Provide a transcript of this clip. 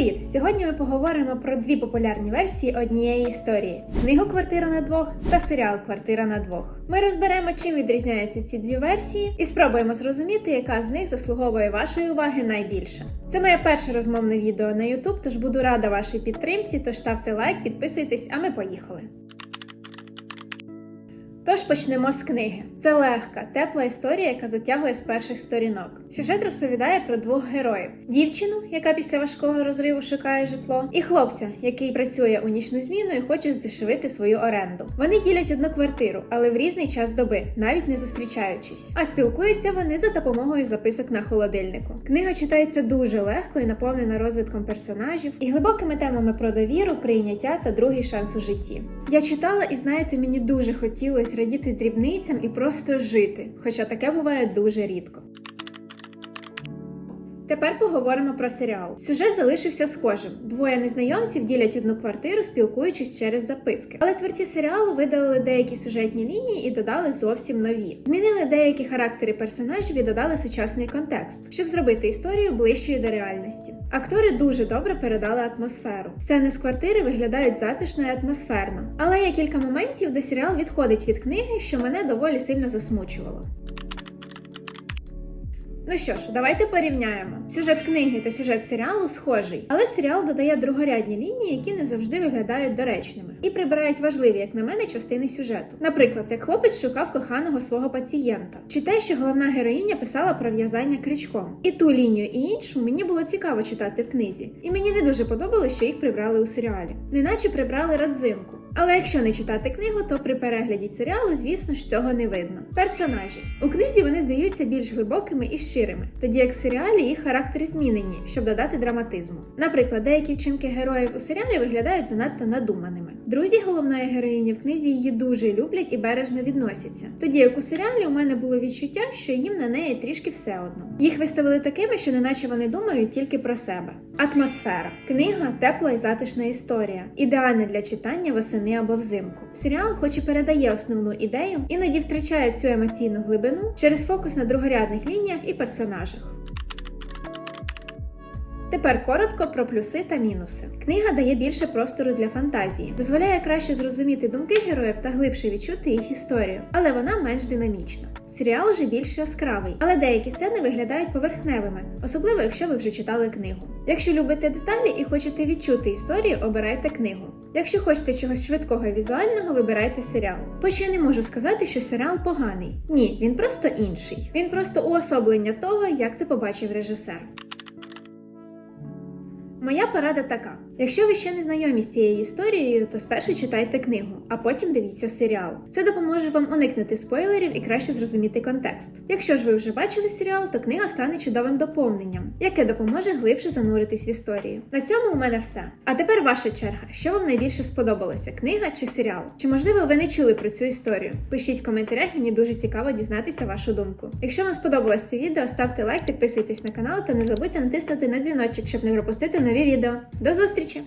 Привіт! Сьогодні ми поговоримо про дві популярні версії однієї історії: книгу Квартира на двох та серіал Квартира на двох. Ми розберемо, чим відрізняються ці дві версії, і спробуємо зрозуміти, яка з них заслуговує вашої уваги найбільше. Це моє перше розмовне відео на YouTube, тож буду рада вашій підтримці. Тож ставте лайк, підписуйтесь, а ми поїхали. Тож почнемо з книги. Це легка, тепла історія, яка затягує з перших сторінок. Сюжет розповідає про двох героїв: дівчину, яка після важкого розриву шукає житло, і хлопця, який працює у нічну зміну і хоче здешевити свою оренду. Вони ділять одну квартиру, але в різний час доби, навіть не зустрічаючись. А спілкуються вони за допомогою записок на холодильнику. Книга читається дуже легко і наповнена розвитком персонажів і глибокими темами про довіру, прийняття та другий шанс у житті. Я читала, і знаєте, мені дуже хотілося радіти дрібницям і просто жити, хоча таке буває дуже рідко. Тепер поговоримо про серіал. Сюжет залишився схожим. Двоє незнайомців ділять одну квартиру, спілкуючись через записки. Але творці серіалу видалили деякі сюжетні лінії і додали зовсім нові. Змінили деякі характери персонажів і додали сучасний контекст, щоб зробити історію ближчою до реальності. Актори дуже добре передали атмосферу. Сцени з квартири виглядають затишно і атмосферно. Але є кілька моментів, де серіал відходить від книги, що мене доволі сильно засмучувало. Ну що ж, давайте порівняємо. Сюжет книги та сюжет серіалу схожий, але серіал додає другорядні лінії, які не завжди виглядають доречними, і прибирають важливі, як на мене, частини сюжету. Наприклад, як хлопець шукав коханого свого пацієнта, чи те, що головна героїня писала про в'язання крючком. І ту лінію, і іншу мені було цікаво читати в книзі, і мені не дуже подобалося, що їх прибрали у серіалі. Неначе прибрали родзинку. Але якщо не читати книгу, то при перегляді серіалу, звісно ж, цього не видно. Персонажі у книзі вони здаються більш глибокими і щирими, тоді як в серіалі їх характери змінені, щоб додати драматизму. Наприклад, деякі вчинки героїв у серіалі виглядають занадто надуманими. Друзі головної героїні в книзі її дуже люблять і бережно відносяться. Тоді як у серіалі у мене було відчуття, що їм на неї трішки все одно. Їх виставили такими, що неначе вони думають тільки про себе. Атмосфера. Книга тепла і затишна історія, ідеальна для читання восени або взимку. Серіал, хоч і передає основну ідею, іноді втрачає цю емоційну глибину через фокус на другорядних лініях і персонажах. Тепер коротко про плюси та мінуси. Книга дає більше простору для фантазії, дозволяє краще зрозуміти думки героїв та глибше відчути їх історію, але вона менш динамічна. Серіал же більш яскравий, але деякі сцени виглядають поверхневими, особливо якщо ви вже читали книгу. Якщо любите деталі і хочете відчути історію, обирайте книгу. Якщо хочете чогось швидкого і візуального, вибирайте серіал. Хоч я не можу сказати, що серіал поганий. Ні, він просто інший. Він просто уособлення того, як це побачив режисер. Моя порада така: якщо ви ще не знайомі з цією історією, то спершу читайте книгу, а потім дивіться серіал. Це допоможе вам уникнути спойлерів і краще зрозуміти контекст. Якщо ж ви вже бачили серіал, то книга стане чудовим доповненням, яке допоможе глибше зануритись в історію. На цьому у мене все. А тепер ваша черга. Що вам найбільше сподобалося: книга чи серіал? Чи можливо ви не чули про цю історію? Пишіть в коментарях, мені дуже цікаво дізнатися вашу думку. Якщо вам сподобалось це відео, ставте лайк, підписуйтесь на канал та не забудьте натиснути на дзвіночок, щоб не пропустити нові відео. До зустрічі!